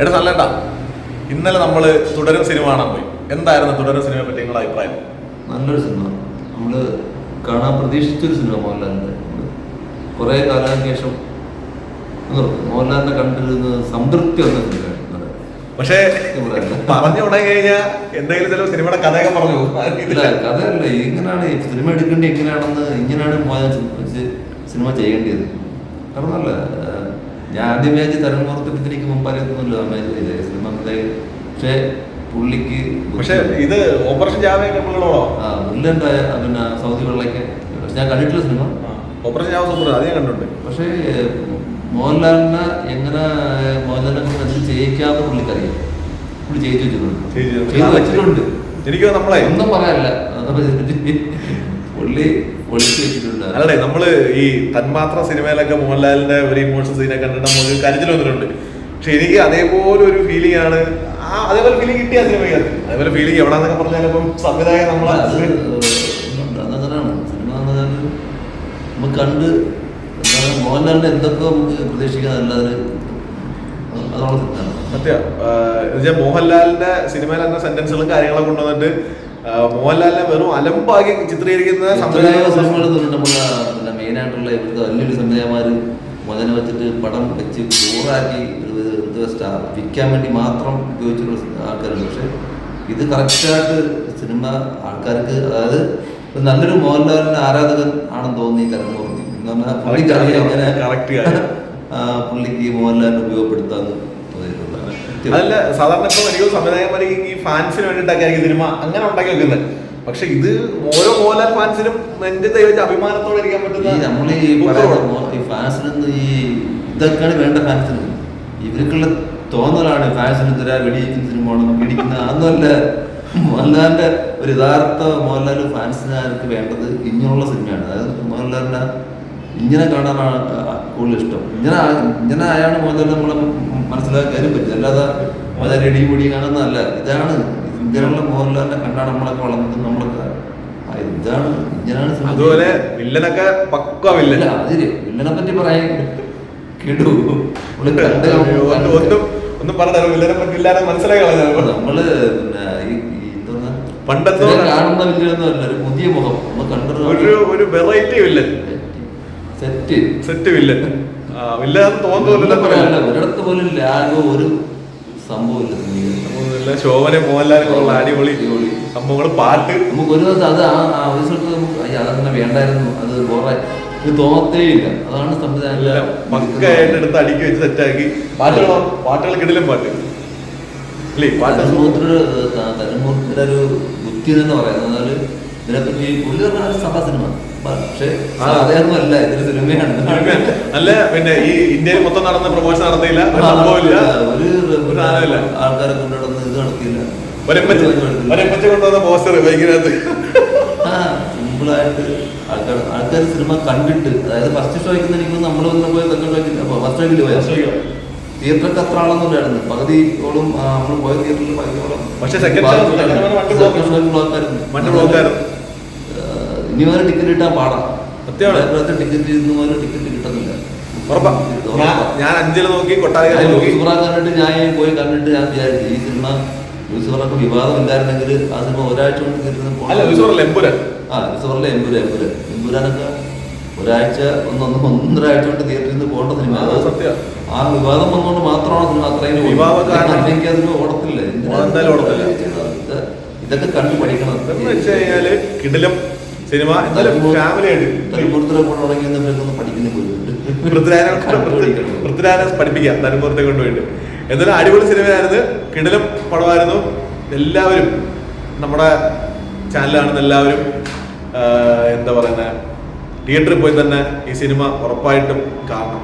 എടാ നല്ലട്ടാ ഇന്നലെ നമ്മൾ തുടരും സിനിമ കാണാൻ പോയി. എന്തായിരുന്നു തുടരും സിനിമയെ പറ്റി നിങ്ങളുടെ അഭിപ്രായം? നല്ലൊരു സിനിമ. നമ്മൾ കാണാൻ പ്രതീക്ഷിച്ചൊരു സിനിമ മോഹൻലാലിന്റെ കുറെ കാലത്തിന് ശേഷം മോഹൻലാലിനെ കണ്ടിരുന്ന സംതൃപ്തി വന്ന സിനിമയാണ് പക്ഷേ പറഞ്ഞു തുടങ്ങി കഴിഞ്ഞാൽ എന്തെങ്കിലും ചില സിനിമയുടെ കഥയൊക്കെ പറഞ്ഞു. ഇല്ല കഥയല്ല. എങ്ങനെയാണ് സിനിമ എടുക്കേണ്ടത് എങ്ങനെയാണെന്ന് ഇങ്ങനെയാണ് സിനിമ ചെയ്യേണ്ടത് കാരണം അല്ല ഞാൻ ആദ്യം വിചാരിച്ച് തരൺമുറത്ത് എനിക്ക് മുമ്പ് അറിയത്തൊന്നുമില്ല അമ്മ സിനിമ പക്ഷേ പുള്ളിക്ക് പക്ഷേ ഇത് ഓപ്പറേഷൻ ജാവയൊക്കെ ആ മുല്ലന്റെ പിന്നെ സൗദി വെള്ളയ്ക്ക്. പക്ഷെ ഞാൻ കണ്ടിട്ടില്ല സിനിമ. ഓപ്പറേഷൻ ജാവ സൂപ്പർ അത് ഞാൻ കണ്ടിട്ടുണ്ട്. പക്ഷേ മോഹൻലാലിനെ എങ്ങനെ മോഹൻലാലിനെ എന്ത് ചെയ്യിക്കാന്ന് പുള്ളിക്കറിയാം. പുള്ളി ചെയ്യിച്ചു വെച്ചിട്ടുണ്ട്. ചെയ്തു വെച്ചിട്ടുണ്ട്. എനിക്ക് നമ്മളെ ഒന്നും പറയാനില്ല. പുള്ളി ഒളിച്ചു വെച്ചിട്ടുണ്ട്. അല്ലേ നമ്മൾ ഈ തന്മാത്ര സിനിമയിലൊക്കെ മോഹൻലാലിന്റെ ഒരു ഇമോഷൻ സീനെ കണ്ടിട്ട് നമുക്ക് കരുതൽ വന്നിട്ടുണ്ട്. പക്ഷെ എനിക്ക് അതേപോലെ ഒരു ഫീലിംഗ് ആണ്. ആ അതേപോലെ ഫീലിംഗ് കിട്ടിയ സിനിമയ്ക്ക്. അതേപോലെ ഫീലിംഗ് എവിടാന്നൊക്കെ പറഞ്ഞാലും ഇപ്പം സംവിധായകൻ നമ്മളെ നമുക്ക് കണ്ട് മോഹൻലാലിന്റെ എന്തൊക്കെ നമുക്ക് പ്രതീക്ഷിക്കാന്നല്ലാതെ അതോളം തെറ്റാണ്. സത്യ. മോഹൻലാലിന്റെ സിനിമയിൽ തന്നെ സെന്റൻസുകളും കാര്യങ്ങളൊക്കെ കൊണ്ടുവന്നിട്ട് മോഹൻലാലിനെ വെറും അലമ്പാക്കി ചിത്രീകരിക്കുന്ന പിന്നെ മെയിനായിട്ടുള്ള ഇവിടുത്തെ വലിയൊരു സംവിധായകന്മാർ മുതല വെച്ചിട്ട് പടം വെച്ച് ബോറാക്കി ഒരു സ്റ്റാർ വിൽക്കാൻ വേണ്ടി മാത്രം ഉപയോഗിച്ചിട്ടുള്ള ആൾക്കാരുണ്ട്. പക്ഷെ ഇത് കറക്റ്റായിട്ട് സിനിമ ആൾക്കാർക്ക് അതായത് ഒരു നല്ലൊരു മോഹൻലാലിന്റെ ആരാധകൻ ആണെന്ന് തോന്നി കരമൂർത്തി എന്ന് പറഞ്ഞാൽ പുള്ളിക്ക് അറിയാം. എങ്ങനെ Correct പുള്ളിക്ക് മോഹൻലാലിനെ ഉപയോഗപ്പെടുത്താന്ന് തോന്നിയിട്ടുണ്ട്. അതല്ല സാധാരണ ഇപ്പൊ വലിയ സംവിധായകന്മാർ ഈ ഫാൻസിന് വേണ്ടിയിട്ടൊക്കെ ആയിരിക്കും സിനിമ അങ്ങനെ ഉണ്ടാക്കി വെക്കുന്നത്. പക്ഷെ ഇത് ഓരോ മോഹൻലാൽ ഫാൻസിനും എന്റെ ദൈവം അഭിമാനത്തോടെ ഇരിക്കാൻ പറ്റുന്ന നമ്മൾ ഈ ഈ ഫാൻസിന് ഈ ഇതൊക്കെയാണ് വേണ്ട ഫാൻസിന്. ഇവർക്കുള്ള തോന്നലാണ് ഫാൻസിന് തരാ വെടിയിക്കുന്ന സിനിമ പിടിക്കുന്ന അതൊന്നുമല്ല. മോഹൻലാലിന്റെ ഒരു യഥാർത്ഥ മോഹൻലാൽ ഫാൻസിനാർക്ക് വേണ്ടത് ഇങ്ങനെയുള്ള സിനിമയാണ്. അതായത് മോഹൻലാലിനെ ഇങ്ങനെ കാണാനാണ് കൂടുതൽ ഇഷ്ടം. ഇങ്ങനെ ഇങ്ങനെ ആയാണ് മോഹൻലാൽ നമ്മളെ മനസ്സിലാക്കാനും പറ്റും അല്ലാതെ മോഹൻലാൽ കൂടി കാണുന്നതല്ല ഇതാണ് ഇങ്ങനെയുള്ള മോഹൻലാലിനെ കണ്ടാണ് നമ്മളൊക്കെ വളർന്നത് നമ്മളൊക്കെ. ഇതാണ് ഇങ്ങനെയാണ് അതുപോലെ വില്ലനൊക്കെ പക്ക വില്ലൻ. അതിൽ വില്ലനെ പറ്റി പറയാൻ കേട്ടു ഒന്നും ഒന്നും പറഞ്ഞ വില്ലനെ പറ്റി ഇല്ലാതെ മനസ്സിലായി കളഞ്ഞു നമ്മൾ പിന്നെ ഈ പണ്ടത്തെ കാണുന്ന വില്ലനൊന്നും അല്ല. ഒരു പുതിയ മുഖം. നമ്മൾ കണ്ടത് ഒരു ഒരു variety villain. Set. Set villain villa തോന്നുന്നില്ല ഒരിടത്ത് പോലും ലാഗോ ഒരു സംഭവമില്ല ശോഭനെ ശോഭന മോഹൻലാലും ഉള്ള അടിപൊളി. സംഭവങ്ങൾ പാട്ട്. നമുക്ക് ഒരു ദിവസം അത് ആ ഒരു സ്ഥലത്ത് നമുക്ക് അതങ്ങനെ വേണ്ടായിരുന്നു. അത് ബോറായി തോന്നത്തേ ഇല്ല. അതാണ് സംവിധാനം. എടുത്ത് അടുക്കി വെച്ച് സെറ്റാക്കി പാട്ടുകളോ? പാട്ടുകൾ കിടിലും പാട്ട്. അല്ലേ പാട്ട് തരുമൂർത്തിയുടെ ഒരു ബുദ്ധി എന്ന് പറയുന്നത് ഇതിനെപ്പറ്റി പുള്ളി പറഞ്ഞ ഒരു സഭാ സിനിമ. പക്ഷേ ആ. അതൊന്നും അല്ല ഇതൊരു സിനിമയാണ്. അല്ല പിന്നെ ഈ ഇന്ത്യയിൽ മൊത്തം നടന്ന പ്രൊമോഷൻ നടത്തിയില്ല. സംഭവമില്ല ഒരു. ആൾക്കാരെ കൊണ്ടുവന്ന് ഇത് നടത്തിയില്ല. ഒരെപ്പച്ച ഒരെപ്പച്ച കൊണ്ടുവന്ന പോസ്റ്റർ ബൈക്കിനകത്ത് ആ സിമ്പിളായിട്ട് ആൾക്കാർ ആൾക്കാർ സിനിമ കണ്ടിട്ട് അതായത് ഫസ്റ്റ് ഷോയ്ക്ക് എനിക്ക് നമ്മൾ വന്ന് പോയി സെക്കൻഡ് ഷോയ്ക്ക് ഫസ്റ്റ് ഷോയ്ക്ക് പോയ? തിയേറ്ററൊക്കെ അത്ര ആളൊന്നുമില്ലായിരുന്നു. പകുതിയോളം നമ്മൾ പോയ തിയേറ്ററിൽ പകുതിയോളം പക്ഷേ സെക്കൻഡ് ഷോയ്ക്ക് ബ്ലോക്കായിരുന്നു വണ്ടി block-ആയിരുന്നു. ഏഹ് ഇനി വരെ ടിക്കറ്റ് കിട്ടാൻ പാടാം. ടിക്കറ്റ് ഇന്ന് വരെ ടിക്കറ്റ് കിട്ടുന്നില്ല. ഞാൻ അഞ്ചിൽ അഞ്ചിൽ നോക്കി കൊട്ടാരം നോക്കി. കണ്ടിട്ട് ഞാൻ പോയി കണ്ടിട്ട് ഞാൻ വിചാരിച്ചു ഈ സിനിമ ലൂസിഫറൊക്കെ വിവാദം ഇല്ലായിരുന്നെങ്കിൽ ആ സിനിമ ഒരാഴ്ച കൊണ്ട് തീർന്നു അല്ല ആ ലൂസിഫറിലെ എമ്പുര എമ്പുര എമ്പുരാനൊക്കെ ഒരാഴ്ച ഒന്ന് ഒന്ന് ഒന്നര ആഴ്ച കൊണ്ട് തിയേറ്ററിൽ നിന്ന് പോകേണ്ട സിനിമ ആ, സത്യം. ആ വിവാദം വന്നുകൊണ്ട് മാത്രമാണ് സിനിമ അത്രയും അല്ലെങ്കിൽ അതിന് ഓടത്തില്ല. ഇതൊക്കെ കണ്ടു പഠിക്കണം. എന്ന് വെച്ച് കഴിഞ്ഞാൽ കിടിലം സിനിമ എന്തായാലും ഫാമിലി പൃഥ്വിരാജനെ പഠിപ്പിക്കാം തലമുറത്തെ കൊണ്ടുപോയിട്ട് എന്നാലും അടിപൊളി സിനിമയായിരുന്നു. കിടലം പടമായിരുന്നു. എല്ലാവരും നമ്മുടെ ചാനലാണ് എല്ലാവരും എന്താ പറയുന്നത് തിയേറ്ററിൽ പോയി തന്നെ ഈ സിനിമ ഉറപ്പായിട്ടും കാണണം.